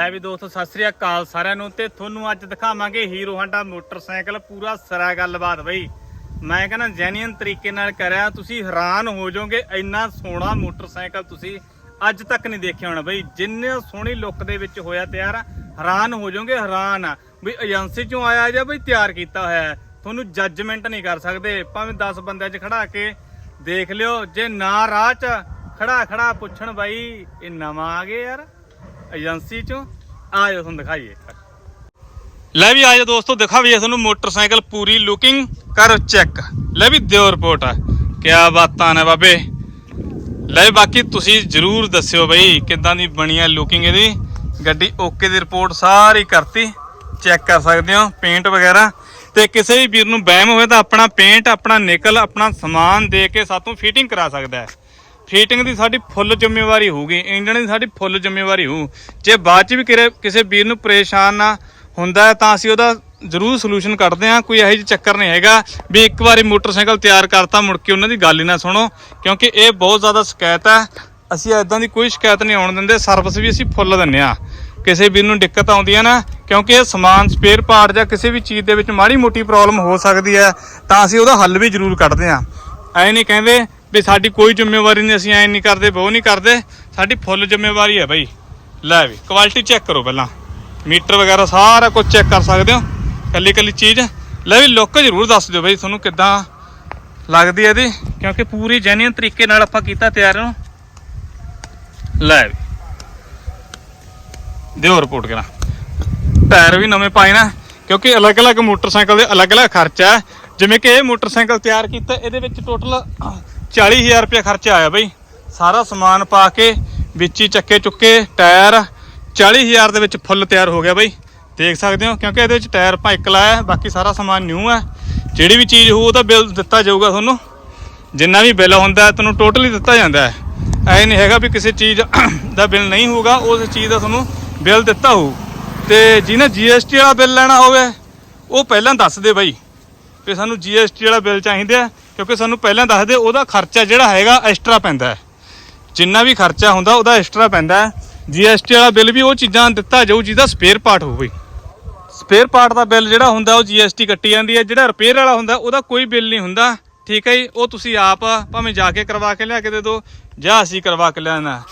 ਲੈ ਵੀ ਦੋਸਤੋ, ਸਤਿ ਸ੍ਰੀ ਅਕਾਲ ਸਾਰਿਆਂ ਨੂੰ ਤੇ ਤੁਹਾਨੂੰ ਅੱਜ ਦਿਖਾਵਾਂਗੇ ਹੀਰੋ ਹਾਂਡਾ ਮੋਟਰਸਾਈਕਲ, ਪੂਰਾ ਸਰਾ ਗੱਲਬਾਤ ਬਈ। ਮੈਂ ਕਹਿੰਦਾ ਜੈਨੂਇਨ ਤਰੀਕੇ ਨਾਲ ਕਰਿਆ, ਤੁਸੀਂ ਹੈਰਾਨ ਹੋ ਜਾਓਗੇ, ਇੰਨਾ ਸੋਹਣਾ ਮੋਟਰਸਾਈਕਲ ਤੁਸੀਂ ਅੱਜ ਤੱਕ ਨਹੀਂ ਦੇਖਿਆ ਹੋਣਾ ਬਈ। ਜਿੰਨੇ ਸੋਹਣੀ ਲੁੱਕ ਦੇ ਵਿੱਚ ਹੋਇਆ ਤਿਆਰ ਹੈਰਾਨ ਹੋ ਜਾਓਗੇ, ਹੈਰਾਨ ਆ। ਵੀ ਏਜੰਸੀ ਚੋਂ ਆਇਆ ਜਾਂ ਬਈ ਤਿਆਰ ਕੀਤਾ ਹੋਇਆ ਤੁਹਾਨੂੰ ਜੱਜਮੈਂਟ ਨਹੀਂ ਕਰ ਸਕਦੇ। ਭਾਵੇਂ 10 ਬੰਦਿਆਂ 'ਚ ਖੜਾ ਕੇ ਦੇਖ ਲਿਓ, ਜੇ ਨਾ ਰਾਹ 'ਚ ਖੜਾ ਖੜਾ ਪੁੱਛਣ ਬਾਈ, ਇਹ ਨਵਾਂ ਆ ਗਿਆ ਯਾਰ। ਏਜੰਸੀ ਚੋਂ ਆ ਆਜੋ ਤੁਹਾਨੂੰ ਦਿਖਾਈਏ ਲੈ ਵੀ ਆਜੋ ਦੋਸਤੋ ਦਿਖਾਵੀਏ ਤੁਹਾਨੂੰ ਮੋਟਰਸਾਈਕਲ ਪੂਰੀ ਲੁਕਿੰਗ ਕਰੋ ਚੈੱਕ ਲੈ ਵੀ ਦਿਓ ਰਿਪੋਰਟ ਆ ਕਿਆ ਬਾਤਾਂ ਨੇ ਬਾਬੇ। ਲੈ ਵੀ ਬਾਕੀ ਤੁਸੀਂ ਜਰੂਰ ਦੱਸਿਓ ਬਈ, ਕਿੱਦਾਂ ਦੀ ਬਣੀ ਆ ਲੁਕਿੰਗ ਇਹਦੀ। ਗੱਡੀ ਓਕੇ ਦੀ ਰਿਪੋਰਟ ਸਾਰੀ ਕਰਤੀ। ਚੈੱਕ ਕਰ ਸਕਦੇ ਹੋ ਪੇਂਟ ਵਗੈਰਾ। ਤੇ ਕਿਸੇ ਵੀ ਵੀਰ ਨੂੰ ਬਹਿਮ ਹੋਵੇ ਤਾਂ ਆਪਣਾ ਪੇਂਟ ਆਪਣਾ ਨਿਕਲ, ਆਪਣਾ ਸਮਾਨ ਦੇ ਕੇ ਸਾਤੋਂ ਫਿਟਿੰਗ ਕਰਾ ਸਕਦਾ ਹੈ। ਫਿਟਿੰਗ ਦੀ ਸਾਡੀ ਫੁੱਲ ਜ਼ਿੰਮੇਵਾਰੀ ਹੋਊਗੀ, ਇੰਜਣ ਦੀ ਸਾਡੀ ਫੁੱਲ ਜ਼ਿੰਮੇਵਾਰੀ ਹੋਊ। ਜੇ ਬਾਅਦ ਚ ਵੀ ਕਿਰੇ- ਕਿਸੇ ਵੀਰ ਨੂੰ ਪਰੇਸ਼ਾਨ ਨਾ ਹੁੰਦਾ ਤਾਂ ਅਸੀਂ ਉਹਦਾ ਜ਼ਰੂਰ ਸੋਲੂਸ਼ਨ ਕੱਢਦੇ ਹਾਂ। ਕੋਈ ਇਹੋ ਜਿਹੀ ਚੱਕਰ ਨਹੀਂ ਹੈਗਾ ਵੀ ਇੱਕ ਵਾਰੀ ਮੋਟਰਸਾਈਕਲ ਤਿਆਰ ਕਰਤਾ, ਮੁੜ ਕੇ ਉਹਨਾਂ ਦੀ ਗੱਲ ਹੀ ਨਾ ਸੁਣੋ, ਕਿਉਂਕਿ ਇਹ ਬਹੁਤ ਜ਼ਿਆਦਾ ਸ਼ਿਕਾਇਤ ਹੈ। ਅਸੀਂ ਐਦਾਂ ਦੀ ਕੋਈ ਸ਼ਿਕਾਇਤ ਨਹੀਂ ਆਉਣ ਦਿੰਦੇ ਸਰਵਿਸ ਵੀ ਅਸੀਂ ਫੁੱਲ ਦਿੰਨੇ ਆ ਕਿਸੇ ਵੀਰ ਨੂੰ ਦਿੱਕਤ ਆਉਂਦੀ ਹੈ ਨਾ, ਕਿਉਂਕਿ ਇਹ ਸਮਾਨ ਸਪੇਅਰ ਪਾਰਟ ਜਾਂ ਕਿਸੇ ਵੀ ਚੀਜ਼ ਦੇ ਵਿੱਚ ਮਾੜੀ ਮੋਟੀ ਪ੍ਰੋਬਲਮ ਹੋ ਸਕਦੀ ਹੈ, ਤਾਂ ਅਸੀਂ ਉਹਦਾ ਹੱਲ ਵੀ ਜ਼ਰੂਰ ਕੱਢਦੇ ਆ ਐ ਨਹੀਂ ਕਹਿੰਦੇ ਵੀ ਸਾਡੀ ਕੋਈ ਜ਼ਿੰਮੇਵਾਰੀ ਨਹੀਂ, ਅਸੀਂ ਐ ਨਹੀਂ ਕਰਦੇ ਬਹੁ ਨਹੀਂ ਕਰਦੇ। ਸਾਡੀ ਫੁੱਲ ਜ਼ਿੰਮੇਵਾਰੀ ਹੈ ਬਾਈ। ਲੈ ਵੀ ਕੁਆਲਿਟੀ ਚੈੱਕ ਕਰੋ ਪਹਿਲਾਂ। ਮੀਟਰ ਵਗੈਰਾ ਸਾਰਾ ਕੁਝ ਚੈੱਕ ਕਰ ਸਕਦੇ ਹੋ। ਕੱਲੀ ਕੱਲੀ ਚੀਜ਼। ਲੈ ਵੀ ਲੁੱਕ ਜ਼ਰੂਰ ਦੱਸ ਦਿਓ ਬਾਈ, ਤੁਹਾਨੂੰ ਕਿੱਦਾਂ ਲੱਗਦੀ ਹੈ ਇਹਦੀ। ਕਿਉਂਕਿ ਪੂਰੀ ਜੈਨੂਇਨ ਤਰੀਕੇ ਨਾਲ ਆਪਾਂ ਕੀਤਾ ਤਿਆਰ ਨੂੰ ਲੈ ਵੀ। ਦਿਓ ਰਿਪੋਰਟ ਕਰਾਂ ਟਾਇਰ ਵੀ ਨਵੇਂ ਪਾਏ ਨਾ। ਕਿਉਂਕਿ ਅਲੱਗ-ਅਲੱਗ ਮੋਟਰਸਾਈਕਲ ਦੇ ਅਲੱਗ-ਅਲੱਗ ਖਰਚਾ ਹੈ। ਜਿਵੇਂ ਕਿ ਇਹ ਮੋਟਰਸਾਈਕਲ ਤਿਆਰ ਕੀਤਾ, ਇਹਦੇ ਵਿੱਚ ਟੋਟਲ 40000 ਰੁਪਏ ਖਰਚਾ ਆਇਆ ਬਈ। ਸਾਰਾ ਸਮਾਨ ਪਾ ਕੇ, ਵਿੱਚ ਹੀ ਚੱਕੇ ਚੁੱਕੇ, ਟਾਇਰ 40000 ਦੇ ਵਿੱਚ ਫੁੱਲ ਤਿਆਰ ਹੋ ਗਿਆ ਬਈ। ਦੇਖ ਸਕਦੇ ਹੋ, ਕਿਉਂਕਿ ਇਹਦੇ ਵਿੱਚ ਟਾਇਰ ਆਪਾਂ ਇੱਕ ਲਾਇਆ, ਬਾਕੀ ਸਾਰਾ ਸਮਾਨ ਨਿਊ ਹੈ ਜਿਹੜੀ ਵੀ ਚੀਜ਼ ਹੋਊ, ਉਹਦਾ ਬਿੱਲ ਦਿੱਤਾ ਜਾਊਗਾ ਤੁਹਾਨੂੰ। ਜਿੰਨਾ ਵੀ ਬਿੱਲ ਹੁੰਦਾ ਤੁਹਾਨੂੰ ਟੋਟਲੀ ਦਿੱਤਾ ਜਾਂਦਾ ਹੈ। ਐ ਨਹੀਂ ਹੈਗਾ ਵੀ ਕਿਸੇ ਚੀਜ਼ ਦਾ ਬਿੱਲ ਨਹੀਂ ਹੋਊਗਾ, ਉਸ ਚੀਜ਼ ਦਾ ਤੁਹਾਨੂੰ ਬਿੱਲ ਦਿੱਤਾ ਹੋਊ। ਤੇ ਜਿਹਨੇ GST ਵਾਲਾ ਬਿੱਲ ਲੈਣਾ ਹੋਵੇ, ਉਹ ਪਹਿਲਾਂ ਦੱਸ ਦੇ ਬਾਈ। ਕਿ ਸਾਨੂੰ GST ਵਾਲਾ ਬਿੱਲ ਚਾਹੀਦਾ ਕਿਉਂਕਿ ਸਾਨੂੰ ਪਹਿਲਾਂ ਦੱਸ ਦੇ ਉਹਦਾ ਖਰਚਾ ਜਿਹੜਾ ਹੈਗਾ ਐਕਸਟਰਾ ਪੈਂਦਾ ਜਿੰਨਾ ਵੀ ਖਰਚਾ ਹੁੰਦਾ, ਉਹਦਾ ਐਕਸਟਰਾ ਪੈਂਦਾ ਹੈ। GST ਵਾਲਾ ਬਿੱਲ ਵੀ ਉਹ ਚੀਜ਼ਾਂ ਦਿੱਤਾ ਜਾਊ ਜਿਹਦਾ ਸਪੇਅਰ ਪਾਰਟ ਹੋਵੇ। ਸਪੇਅਰ ਪਾਰਟ ਦਾ ਬਿੱਲ ਜਿਹੜਾ ਹੁੰਦਾ, ਉਹ GST ਕੱਟੀ ਜਾਂਦੀ ਹੈ। ਜਿਹੜਾ ਰਿਪੇਅਰ ਵਾਲਾ ਹੁੰਦਾ, ਉਹਦਾ ਕੋਈ ਬਿੱਲ ਨਹੀਂ ਹੁੰਦਾ। ਠੀਕ ਹੈ ਜੀ? ਉਹ ਤੁਸੀਂ ਆਪ ਭਾਵੇਂ ਜਾ ਕੇ ਕਰਵਾ ਕੇ ਲਿਆ ਕੇ ਦੇ ਦਿਓ, ਜਾਂ ਅਸੀਂ ਕਰਵਾ ਕੇ ਲਿਆਣਾ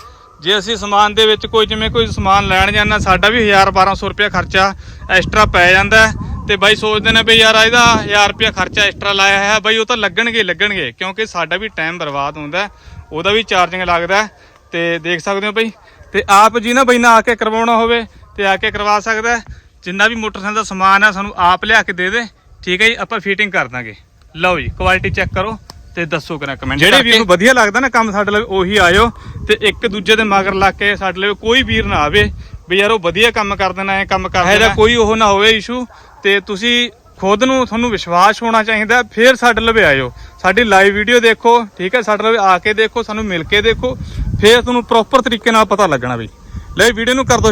ਜੇ ਅਸੀਂ ਸਮਾਨ ਦੇ ਵਿੱਚ ਕੋਈ, ਜਿਵੇਂ ਕੋਈ ਸਮਾਨ ਲੈਣ ਜਾਂਦਾ ਸਾਡਾ ਵੀ 1000 1200 ਰੁਪਏ ਖਰਚਾ ਐਕਸਟਰਾ ਪੈ ਜਾਂਦਾ ਤੇ ਬਾਈ ਸੋਚਦੇ ਨੇ ਵੀ ਯਾਰ ਇਹਦਾ 1000 ਰੁਪਏ ਖਰਚਾ ਐਕਸਟਰਾ ਲਾਇਆ ਹੈ ਬਾਈ ਉਹ ਤਾਂ ਲੱਗਣਗੇ ਲੱਗਣਗੇ ਕਿਉਂਕਿ ਸਾਡਾ ਵੀ ਟਾਈਮ ਬਰਬਾਦ ਹੁੰਦਾ ਉਹਦਾ ਵੀ ਚਾਰਜਿੰਗ ਲੱਗਦਾ ਤੇ ਦੇਖ ਸਕਦੇ ਹੋ ਬਾਈ ਤੇ ਆਪ ਜੀ ਨਾ ਬਈ ਨਾ ਆ ਕੇ ਕਰਵਾਉਣਾ ਹੋਵੇ ਤੇ ਆ ਕੇ ਕਰਵਾ ਸਕਦਾ। ਜਿੰਨਾ ਵੀ ਮੋਟਰਸਾਈਕਲ ਦਾ ਸਮਾਨ ਹੈ ਸਾਨੂੰ ਆਪ ਲਿਆ ਕੇ ਦੇ ਦੇ ਠੀਕ ਹੈ ਜੀ ਆਪਾਂ ਫਿਟਿੰਗ ਕਰ ਦਾਂਗੇ ਲਓ ਜੀ ਕੁਆਲਿਟੀ ਚੈੱਕ ਕਰੋ ਤੇ ਦੱਸੋ ਕਿਰਾ ਕਮੈਂਟ ਜਿਹੜੇ ਵੀਰ ਨੂੰ ਵਧੀਆ ਲੱਗਦਾ ਨਾ ਕੰਮ ਸਾਡੇ ਲਈ ਉਹੀ ਆਇਓ ਤੇ ਇੱਕ ਦੂਜੇ ਦੇ ਮਗਰ ਲੱਗ ਕੇ ਸਾਡੇ ਲਈ ਕੋਈ ਵੀਰ ਨਾ ਆਵੇ ਵੀ ਯਾਰ ਉਹ ਵਧੀਆ ਕੰਮ ਕਰ ਦੇਣਾ ਹੈ ਕੰਮ ਕਰ ਦੇਣਾ। ਕੋਈ ਉਹ ਨਾ ਹੋਵੇ ਇਸ਼ੂ ਤੇ ਤੁਸੀਂ ਖੁਦ ਨੂੰ ਤੁਹਾਨੂੰ ਵਿਸ਼ਵਾਸ ਹੋਣਾ ਚਾਹੀਦਾ ਫਿਰ ਸਾਡੇ ਲਵੇ ਆਇਓ। ਸਾਡੀ ਲਾਈਵ ਵੀਡੀਓ ਦੇਖੋ ਠੀਕ ਹੈ ਸਾਡੇ ਲਵੇ ਆ ਕੇ ਦੇਖੋ ਸਾਨੂੰ ਮਿਲ ਕੇ ਦੇਖੋ ਫਿਰ ਤੁਹਾਨੂੰ ਪ੍ਰੋਪਰ ਤਰੀਕੇ ਨਾਲ ਪਤਾ ਲੱਗਣਾ ਵੀ ਲੈ ਵੀਡੀਓ ਨੂੰ ਕਰ ਦਿਓ